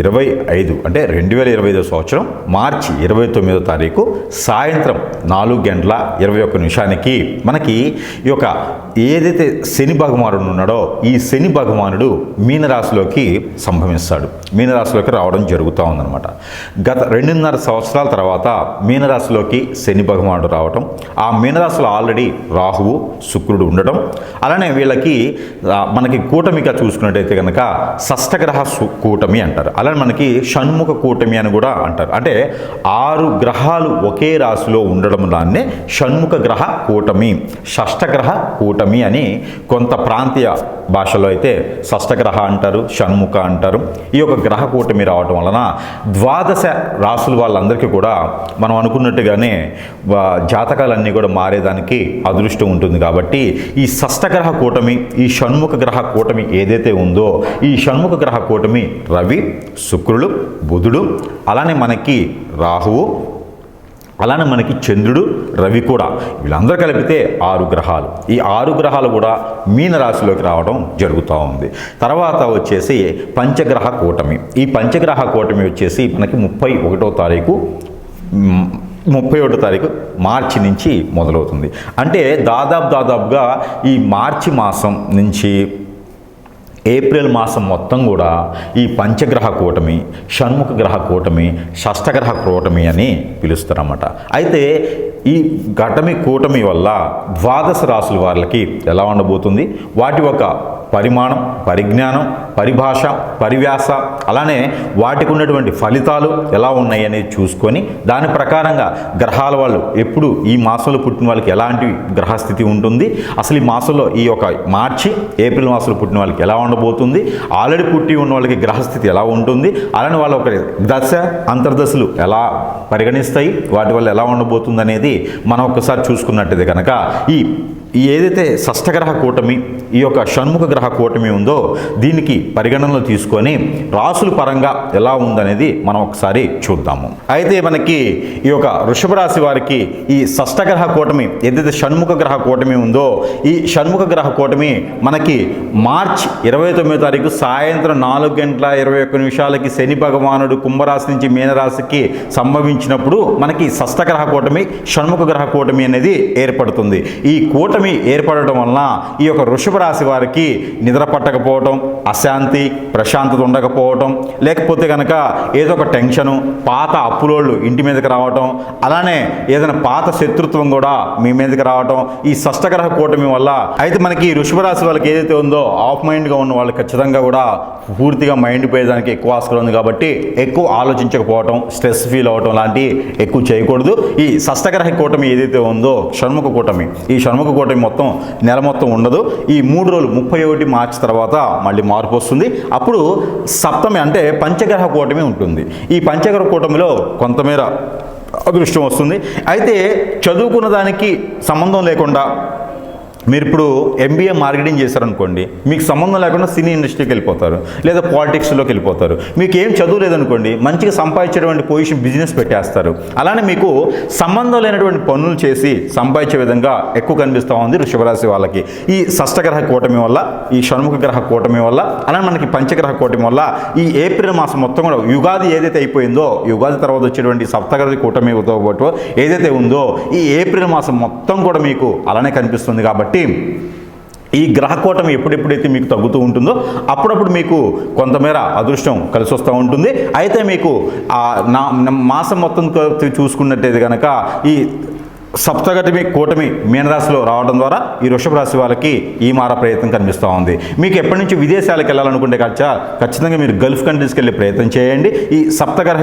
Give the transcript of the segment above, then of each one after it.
ఇరవై ఐదు అంటే రెండు వేల ఇరవై ఐదో సంవత్సరం మార్చి ఇరవై తొమ్మిదో తారీఖు సాయంత్రం నాలుగు గంటల ఇరవై ఒక్క నిమిషానికి మనకి ఈ యొక్క ఏదైతే శని భగవానుడు ఉన్నాడో ఈ శని భగవానుడు మీనరాశిలోకి సంభవిస్తాడు మీనరాశిలోకి రావడం జరుగుతూ ఉందన్నమాట. గత రెండున్నర సంవత్సరాల తర్వాత మీనరాశిలోకి శని భగవానుడు రావటం ఆ మీనరాశిలో ఆల్రెడీ రాహువు శుక్రుడు ఉండటం అలానే వీళ్ళకి మనకి కూటమిగా చూసుకున్నట్టయితే కనుక షష్టగ్రహ కూటమి అంటారు. అలానే మనకి షణ్ముఖ కూటమి అని కూడా అంటారు. అంటే ఆరు గ్రహాలు ఒకే రాశిలో ఉండడం దాన్నే షణ్ముఖ గ్రహ కూటమి షష్టగ్రహ కూటమి అని కొంత ప్రాంతీయ భాషలో అయితే షష్టగ్రహ అంటారు షణ్ముఖ అంటారు. ఈ యొక్క గ్రహ కూటమి రావటం వలన ద్వాదశ రాసుల వాళ్ళందరికీ కూడా మనం అనుకున్నట్టుగానే జాతకాలన్నీ కూడా మారేదానికి అదృష్టం ఉంటుంది కాబట్టి ఈ షష్టగ్రహ కూటమి ఈ షణ్ముఖ గ్రహ కూటమి ఏదైతే ఉందో ఈ షణ్ముఖ గ్రహ కూటమి రవి శుక్రుడు బుధుడు అలానే మనకి రాహువు అలానే మనకి చంద్రుడు రవి కూడా. వీళ్ళందరూ కలిపితే ఆరు గ్రహాలు. ఈ ఆరు గ్రహాలు కూడా మీనరాశిలోకి రావడం జరుగుతూ ఉంది. తర్వాత వచ్చేసి పంచగ్రహ కూటమి. ఈ పంచగ్రహ కూటమి వచ్చేసి మనకి ముప్పై ఒకటో తారీఖు ముప్పై ఒకటో తారీఖు మార్చి నుంచి మొదలవుతుంది. అంటే దాదాపు దాదాపుగా ఈ మార్చి మాసం నుంచి ఏప్రిల్ మాసం మొత్తం కూడా ఈ పంచగ్రహ కూటమి షణ్ముఖ గ్రహ కూటమి షష్టగ్రహ కూటమి అని పిలుస్తారన్నమాట. అయితే ఈ ఘటమి కూటమి వల్ల ద్వాదశ రాసుల వాళ్ళకి ఎలా ఉండబోతుంది? వాటి యొక్క పరిమాణం పరిజ్ఞానం పరిభాష పరివ్యాస అలానే వాటికి ఉన్నటువంటి ఫలితాలు ఎలా ఉన్నాయి అనేది చూసుకొని దాని ప్రకారంగా గ్రహాల వాళ్ళు ఎప్పుడు ఈ మాసంలో పుట్టిన వాళ్ళకి ఎలాంటి గ్రహస్థితి ఉంటుంది? అసలు ఈ మాసంలో ఈ యొక్క మార్చి ఏప్రిల్ మాసంలో పుట్టిన వాళ్ళకి ఎలా ఉండబోతుంది. ఆల్రెడీ పుట్టి ఉన్న వాళ్ళకి గ్రహస్థితి ఎలా ఉంటుంది? అలానే వాళ్ళ ఒక దశ అంతర్దశలు ఎలా పరిగణిస్తాయి? వాటి వల్ల ఎలా ఉండబోతుంది అనేది మనం ఒకసారి చూసుకున్నట్టయితే కనుక ఈ ఈ ఏదైతే షష్టగ్రహ కూటమి ఈ యొక్క షణ్ముఖ గ్రహ కూటమి ఉందో దీనికి పరిగణనలో తీసుకొని రాసుల పరంగా ఎలా ఉందనేది మనం ఒకసారి చూద్దాము. అయితే మనకి ఈ యొక్క వృషభ రాశి వారికి ఈ షష్టగ్రహ కూటమి ఏదైతే షణ్ముఖ గ్రహ కూటమి ఉందో ఈ షణ్ముఖ గ్రహ కూటమి మనకి మార్చ్ ఇరవై తొమ్మిదో తారీఖు సాయంత్రం నాలుగు గంటల ఇరవై ఒక్క నిమిషాలకి శని భగవానుడు కుంభరాశి నుంచి మీనరాశికి సంభవించినప్పుడు మనకి షష్టగ్రహ కూటమి షణ్ముఖ గ్రహ కూటమి అనేది ఏర్పడుతుంది. ఈ కూటమి ఏర్పడటం వలన ఈ యొక్క వృషభ రాశి వారికి నిద్ర పట్టకపోవటం అశాంతి ప్రశాంతత ఉండకపోవటం లేకపోతే కనుక ఏదో ఒక టెన్షను పాత అప్పులోళ్ళు ఇంటి మీదకి రావటం అలానే ఏదైనా పాత శత్రుత్వం కూడా మీ మీదకి రావటం ఈ షష్టగ్రహ కూటమి వల్ల అయితే మనకి వృషభ రాశి వాళ్ళకి ఏదైతే ఉందో ఆఫ్ మైండ్గా ఉన్న వాళ్ళు ఖచ్చితంగా కూడా పూర్తిగా మైండ్ పోయేదానికి ఎక్కువ ఆస్కారం ఉంది కాబట్టి ఎక్కువ ఆలోచించకపోవటం స్ట్రెస్ ఫీల్ అవ్వటం లాంటివి ఎక్కువ చేయకూడదు. ఈ షష్టగ్రహ కూటమి ఏదైతే ఉందో షణ్ముఖ కూటమి ఈ షణ్ముఖ కూటమి మొత్తం నెల మొత్తం ఉండదు. ఈ మూడు రోజులు ముప్పై ఒకటి మార్చి తర్వాత మళ్ళీ మార్పు వస్తుంది. అప్పుడు సప్తమి అంటే పంచగ్రహ కూటమి ఉంటుంది. ఈ పంచగ్రహ కూటమిలో కొంతమేర అదృష్టం వస్తుంది. అయితే చదువుకున్న దానికి సంబంధం లేకుండా మీరు ఇప్పుడు ఎంబీఏ మార్కెటింగ్ చేశారనుకోండి మీకు సంబంధం లేకుండా సినీ ఇండస్ట్రీకి వెళ్ళిపోతారు లేదా పాలిటిక్స్లోకి వెళ్ళిపోతారు మీకు ఏం చదువు లేదనుకోండి మంచిగా సంపాదించేటువంటి పొజిషన్ బిజినెస్ పెట్టేస్తారు. అలానే మీకు సంబంధం లేనటువంటి పనులు చేసి సంపాదించే విధంగా ఎక్కువ కనిపిస్తూ ఉంది వృషభరాశి వాళ్ళకి. ఈ షష్టగ్రహ కూటమి వల్ల ఈ షణ్ముఖ గ్రహ కూటమి వల్ల అలానే మనకి పంచగ్రహ కూటమి వల్ల ఈ ఏప్రిల్ మాసం మొత్తం కూడా యుగాది ఏదైతే అయిపోయిందో యుగాది తర్వాత వచ్చేటువంటి సప్తగ్రహ కూటమితో పాటు ఏదైతే ఉందో ఈ ఏప్రిల్ మాసం మొత్తం కూడా మీకు అలానే కనిపిస్తుంది కాబట్టి ఈ గ్రహకోటం ఎప్పుడెప్పుడైతే మీకు తగ్గుతూ ఉంటుందో అప్పుడప్పుడు మీకు కొంతమేర అదృష్టం కలిసి వస్తూ ఉంటుంది. అయితే మీకు నా మాసం మొత్తం చూసుకున్నట్టయితే కనుక ఈ సప్తగటిమి కూటమి మీనరాశిలో రావడం ద్వారా ఈ వృషభ రాశి వాళ్ళకి ఈ మార ప్రయత్నం కనిపిస్తూ ఉంది. మీకు ఎప్పటి నుంచి విదేశాలకు వెళ్ళాలనుకుంటే కచ్చా ఖచ్చితంగా మీరు గల్ఫ్ కంట్రీస్కి వెళ్ళే ప్రయత్నం చేయండి. ఈ సప్తగ్రహ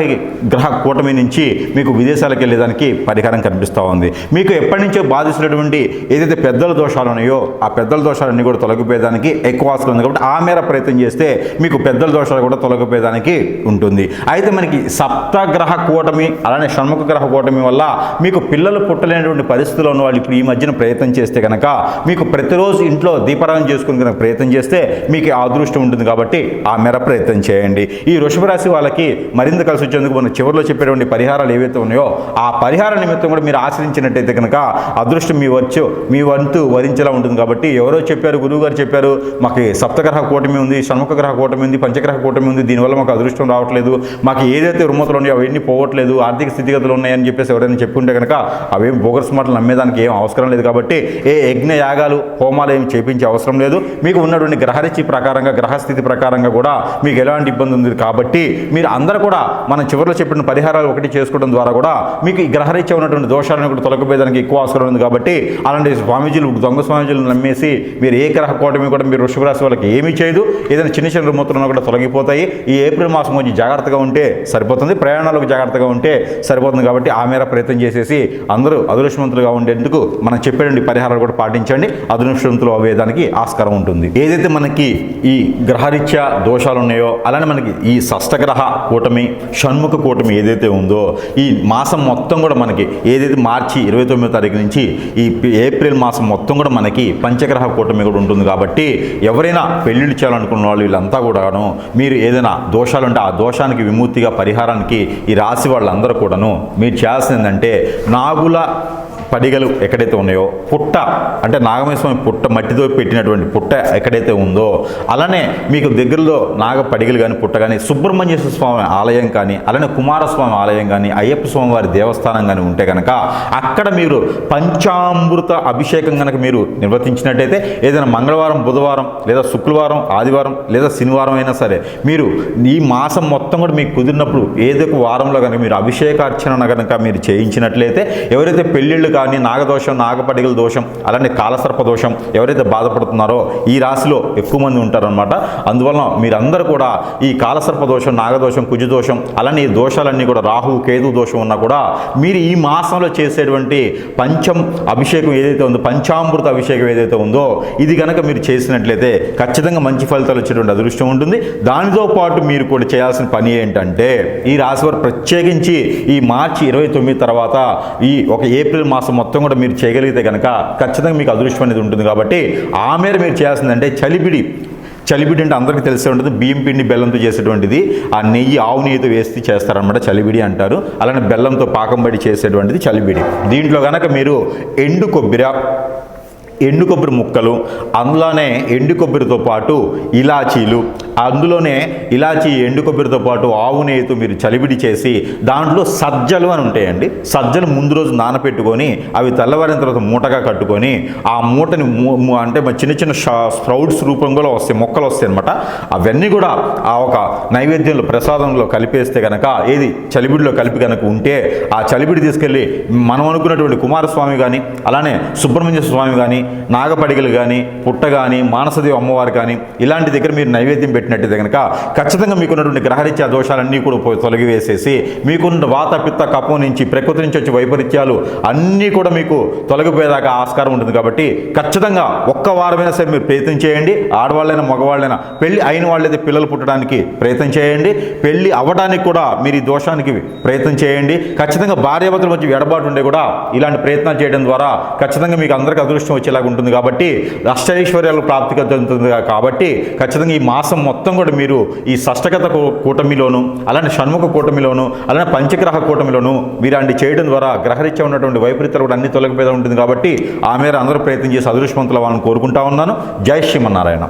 గ్రహ కూటమి నుంచి మీకు విదేశాలకు వెళ్ళేదానికి పరిహారం కనిపిస్తూ ఉంది. మీకు ఎప్పటి నుంచో బాధిస్తున్నటువంటి ఏదైతే పెద్దల దోషాలు ఉన్నాయో ఆ పెద్దల దోషాలన్నీ కూడా తొలగిపోయేదానికి ఎక్కువ ఆస్కారం ఉంది కాబట్టి ఆ మేర ప్రయత్నం చేస్తే మీకు పెద్దల దోషాలు కూడా తొలగిపోయేదానికి ఉంటుంది. అయితే మనకి సప్తగ్రహ కూటమి అలానే షణ్ముఖ గ్రహ కూటమి వల్ల మీకు పిల్లలు పుట్టలేనటువంటి పరిస్థితుల్లో ఉన్న వాళ్ళు ఇప్పుడు ఈ మధ్యన ప్రయత్నం చేస్తే కనుక మీకు ప్రతిరోజు ఇంట్లో దీపారాధన చేసుకుని కనుక ప్రయత్నం చేస్తే మీకు ఆ అదృష్టం ఉంటుంది కాబట్టి ఆ మేర ప్రయత్నం చేయండి. ఈ వృషభ రాశి వాళ్ళకి మరింత కలిసి వచ్చేందుకు మనం చివరిలో చెప్పేటువంటి పరిహారాలు ఏవైతే ఉన్నాయో ఆ పరిహార నిమిత్తం కూడా మీరు ఆశ్రయించినట్టయితే కనుక అదృష్టం మీ వచ్చు మీ వంతు వరించేలా ఉంటుంది కాబట్టి ఎవరో చెప్పారు గురువు గారు చెప్పారు మాకు సప్తగ్రహ కూటమి ఉంది షణ్ముఖ గ్రహ కూటమి ఉంది పంచగ్రహ కూటమి ఉంది దీనివల్ల మాకు అదృష్టం రావట్లేదు మాకు ఏదైతే రుమతులు ఉన్నాయో అవన్నీ పోవట్లేదు ఆర్థిక స్థితిగతులు ఉన్నాయని చెప్పేసి ఎవరైనా చెప్పుకుంటే కనుక అవేం బోగర్స్ మాటలు నమ్మేదానికి ఏం అవసరం లేదు కాబట్టి ఏ యజ్ఞ యాగాలు హోమాలు ఏమి చేపించే అవసరం లేదు. మీకు ఉన్నటువంటి గ్రహరిచి ప్రకారంగా గ్రహస్థితి ప్రకారంగా కూడా మీకు ఎలాంటి ఇబ్బంది ఉంది కాబట్టి మీరు అందరూ కూడా మనం చివరిలో చెప్పిన పరిహారాలు ఒకటి చేసుకోవడం ద్వారా కూడా మీకు ఈ గ్రహరీత్య ఉన్నటువంటి దోషాలను కూడా తొలగిపోయేదానికి ఎక్కువ అవసరం ఉంది కాబట్టి అలాంటి స్వామీజీలు దొంగ స్వామీజీలు నమ్మేసి మీరు ఏ గ్రహ కూటమి కూడా మీరు వృషభరాశి వాళ్ళకి ఏమీ చేయదు. ఏదైనా చిన్న చిన్న రుమతులను కూడా తొలగిపోతాయి. ఈ ఏప్రిల్ మాసం కొంచెం జాగ్రత్తగా ఉంటే సరిపోతుంది. ప్రయాణాలకు జాగ్రత్తగా ఉంటే సరిపోతుంది కాబట్టి ఆ మేర ప్రయత్నం చేసేసి అందరూ అదృష్టవంతులుగా ఉండేందుకు మనం చెప్పేటువంటి పరిహారాలు కూడా పాటించండి. అదృష్టవంతులు అవ్వేదానికి ఆస్కారం ఉంటుంది. ఏదైతే మనకి ఈ గ్రహరీత్యా దోషాలు ఉన్నాయో అలానే మనకి ఈ షష్టగ్రహ కూటమి షణ్ముఖ కూటమి ఏదైతే ఉందో ఈ మాసం మొత్తం కూడా మనకి ఏదైతే మార్చి ఇరవై తొమ్మిదో తారీఖు నుంచి ఈ ఏప్రిల్ మాసం మొత్తం కూడా మనకి పంచగ్రహ కూటమి కూడా ఉంటుంది కాబట్టి ఎవరైనా పెళ్ళిళ్ళు చేయాలనుకున్న వాళ్ళు వీళ్ళంతా కూడాను మీరు ఏదైనా దోషాలు ఉంటే ఆ దోషానికి విముక్తిగా పరిహారానికి ఈ రాశి వాళ్ళందరూ కూడాను మీరు చేయాల్సిందంటే ఏంటంటే నాగుల పడిగలు ఎక్కడైతే ఉన్నాయో పుట్ట అంటే నాగమేశ్వరం పుట్ట మట్టితో పెట్టినటువంటి పుట్ట ఎక్కడైతే ఉందో అలానే మీకు దగ్గరలో నాగ పడిగలు కానీ పుట్ట కానీ సుబ్రహ్మణ్యేశ్వర స్వామి ఆలయం కానీ అలానే కుమారస్వామి ఆలయం కానీ అయ్యప్ప స్వామి వారి దేవస్థానం కానీ ఉంటే కనుక అక్కడ మీరు పంచామృత అభిషేకం కనుక మీరు నిర్వర్తించినట్టయితే ఏదైనా మంగళవారం బుధవారం లేదా శుక్రవారం ఆదివారం లేదా శనివారం అయినా సరే మీరు ఈ మాసం మొత్తం కూడా మీకు కుదిరినప్పుడు ఏదో ఒక వారంలో కనుక మీరు అభిషేకార్చన కనుక మీరు చేయించినట్లయితే ఎవరైతే పెళ్ళిళ్ళు కానీ నాగదోషం నాగపడిగల దోషం అలానే కాలసర్ప దోషం ఎవరైతే బాధపడుతున్నారో ఈ రాశిలో ఎక్కువ మంది ఉంటారనమాట అందువలన మీరందరూ కూడా ఈ కాలసర్ప దోషం నాగదోషం కుజదోషం అలానే ఈ దోషాలన్నీ కూడా రాహు కేతు దోషం ఉన్నా కూడా మీరు ఈ మాసంలో చేసేటువంటి పంచం అభిషేకం ఏదైతే ఉందో పంచామృత అభిషేకం ఏదైతే ఉందో ఇది కనుక మీరు చేసినట్లయితే ఖచ్చితంగా మంచి ఫలితాలు వచ్చేటువంటి అదృష్టం ఉంటుంది. దానితో పాటు మీరు కూడా చేయాల్సిన పని ఏంటంటే ఈ రాశి వారు ప్రత్యేకించి ఈ మార్చి ఇరవై తొమ్మిది తర్వాత ఈ ఒక ఏప్రిల్ మాసం మొత్తం కూడా మీరు చేయగలిగితే కనుక ఖచ్చితంగా మీకు అదృష్టం అనేది ఉంటుంది కాబట్టి ఆ మేర మీరు చేయాల్సిందంటే చలిపిడి. చలిబిడి అంటే అందరికీ తెలిసే ఉంటుంది. బియ్యం పిండి బెల్లంతో చేసేటువంటిది. ఆ నెయ్యి ఆవు నెయ్యితో వేసి చేస్తారనమాట చలిబిడి అంటారు. అలానే బెల్లంతో పాకం పడి చేసేటువంటిది చలిబిడి దీంట్లో కనుక మీరు ఎండు కొబ్బరి ఎండు కొబ్బరి ముక్కలు అందులోనే ఎండు కొబ్బరితో పాటు ఇలాచీలు అందులోనే ఇలాచి ఎండు కొబ్బరితో పాటు ఆవు నెయ్యితో మీరు చలిబిడి చేసి దాంట్లో సజ్జలు అని ఉంటాయండి. సజ్జలు ముందు రోజు నానపెట్టుకొని అవి తెల్లవారిన తర్వాత మూటగా కట్టుకొని ఆ మూటని మూ- అంటే చిన్న చిన్న షా- స్ప్రౌట్స్ రూపంలో వస్తాయి మొక్కలు వస్తాయి అనమాట అవన్నీ కూడా ఆ ఒక నైవేద్యంలో ప్రసాదంలో కలిపేస్తే కనుక ఏది చలిబిడిలో కలిపి కనుక ఉంటే ఆ చలిబిడి తీసుకెళ్ళి మనం అనుకున్నటువంటి కుమారస్వామి కానీ అలానే సుబ్రహ్మణ్య స్వామి కానీ నాగపడిగలు కానీ పుట్ట కానీ మానసదేవి అమ్మవారు కానీ ఇలాంటి దగ్గర మీరు నైవేద్యం పెట్టినట్టయితే కనుక ఖచ్చితంగా మీకున్నటువంటి గ్రహరీత్యా దోషాలన్నీ కూడా పోయి తొలగివేసేసి మీకున్న వాత పిత్త కపం నుంచి ప్రకృతి నుంచి వచ్చే వైపరీత్యాలు అన్నీ కూడా మీకు తొలగిపోయేదాకా ఆస్కారం ఉంటుంది కాబట్టి ఖచ్చితంగా ఒక్క వారమైనా సరే మీరు ప్రయత్నం చేయండి. ఆడవాళ్ళైనా మగవాళ్ళైనా పెళ్ళి అయిన వాళ్ళైతే పిల్లలు పుట్టడానికి ప్రయత్నం చేయండి. పెళ్ళి అవ్వడానికి కూడా మీరు ఈ దోషానికి ప్రయత్నం చేయండి. ఖచ్చితంగా భార్యాభర్తల మధ్య ఎడబాటు ఉండే కూడా ఇలాంటి ప్రయత్నాలు చేయడం ద్వారా ఖచ్చితంగా మీకు అందరికీ అదృష్టం వచ్చేలాగా ఉంటుంది కాబట్టి అష్టైశ్వర్యాలు ప్రాప్తి చెందుతుంది కాబట్టి ఖచ్చితంగా ఈ మాసం మొత్తం మొత్తం కూడా మీరు ఈ షష్టగత కూటమిలోను అలానే షణ్ముఖ కూటమిలోను అలానే పంచగ్రహ కూటమిలోను మీరు చేయడం ద్వారా గ్రహరీత్యా ఉన్నటువంటి వైపరీత్యాలు కూడా అన్ని తొలగిపోయి ఉంటుంది కాబట్టి ఆ మేర అందరూ ప్రయత్నం చేసి అదృష్టవంతులు వాళ్ళని కోరుకుంటా ఉన్నాను. జై శ్రీమన్నారాయణ.